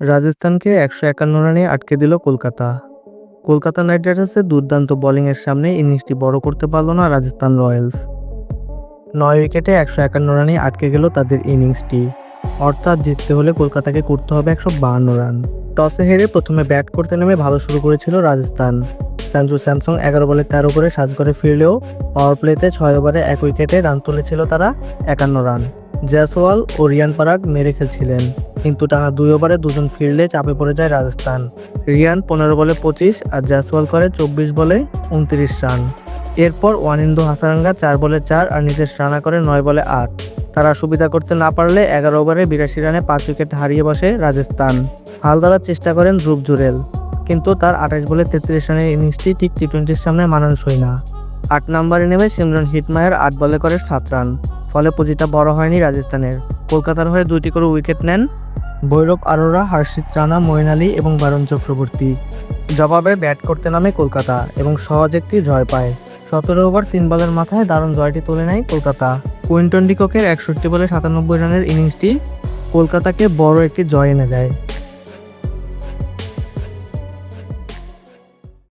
রাজস্থানকে একশো একান্ন রানে আটকে দিল কলকাতা। কলকাতা নাইট রাইডার্সের দুর্দান্ত বোলিংয়ের সামনে ইনিংসটি বড় করতে পারল না রাজস্থান রয়্যালস। নয় উইকেটে একশো একান্ন রানে আটকে গেল তাদের ইনিংসটি। অর্থাৎ জিততে হলে কলকাতাকে করতে হবে একশো বাহান্ন রান। টসে হেরে প্রথমে ব্যাট করতে নেমে ভালো শুরু করেছিল রাজস্থান। সঞ্জু স্যামসং এগারো বলে তেরো করে সাজ করে ফিরলেও পাওয়ার প্লেতে ছয় ওভারে এক উইকেটে রান তুলেছিল তারা একান্ন রান। জয়সওয়াল ও রিয়ান পারাগ মেরে খেলছিলেন। কিন্তু টানা দুই ওভারে দুজন ফিরলে চাপে পড়ে যায় রাজস্থান। রিয়ান পনেরো বলে পঁচিশ আর জয়সওয়াল করে চব্বিশ বলে উনত্রিশ রান। এরপর ওয়ানিন্দু হাসারাঙ্গা চার বলে চার আর নীতিশ রানা করে নয় বলে আট। তারা সুবিধা করতে না পারলে এগারো ওভারে বিরাশি রানে পাঁচ উইকেট হারিয়ে বসে রাজস্থান। হাল ধরার চেষ্টা করেন ধ্রুব জুরেল, কিন্তু তার আঠাশ বলে তেত্রিশ রানের ইনিংসটি ঠিক টি টোয়েন্টির সামনে মানানসই না। আট নম্বরে নেমে সিমরন হিটমায়ার আট বলে করে সাত রান, ফলে পুঁজিটা বড় হয়নি রাজস্থানের। কলকাতার হয়ে দুইটি করে উইকেট নেন ভৈরব আরোরা, হার্ষিত রানা মইন আলী এবং বারণ চক্রবর্তী। জবাবে ব্যাট করতে নামে কলকাতা এবং সহজ একটি জয় পায়। সতেরো ওভার তিন বলের মাথায় দারুণ জয়টি তুলে নেয় কলকাতা। কুইন্টন ডিককের একষট্টি বলে সাতানব্বই রানের ইনিংসটি কলকাতাকে বড় একটি জয় এনে দেয়।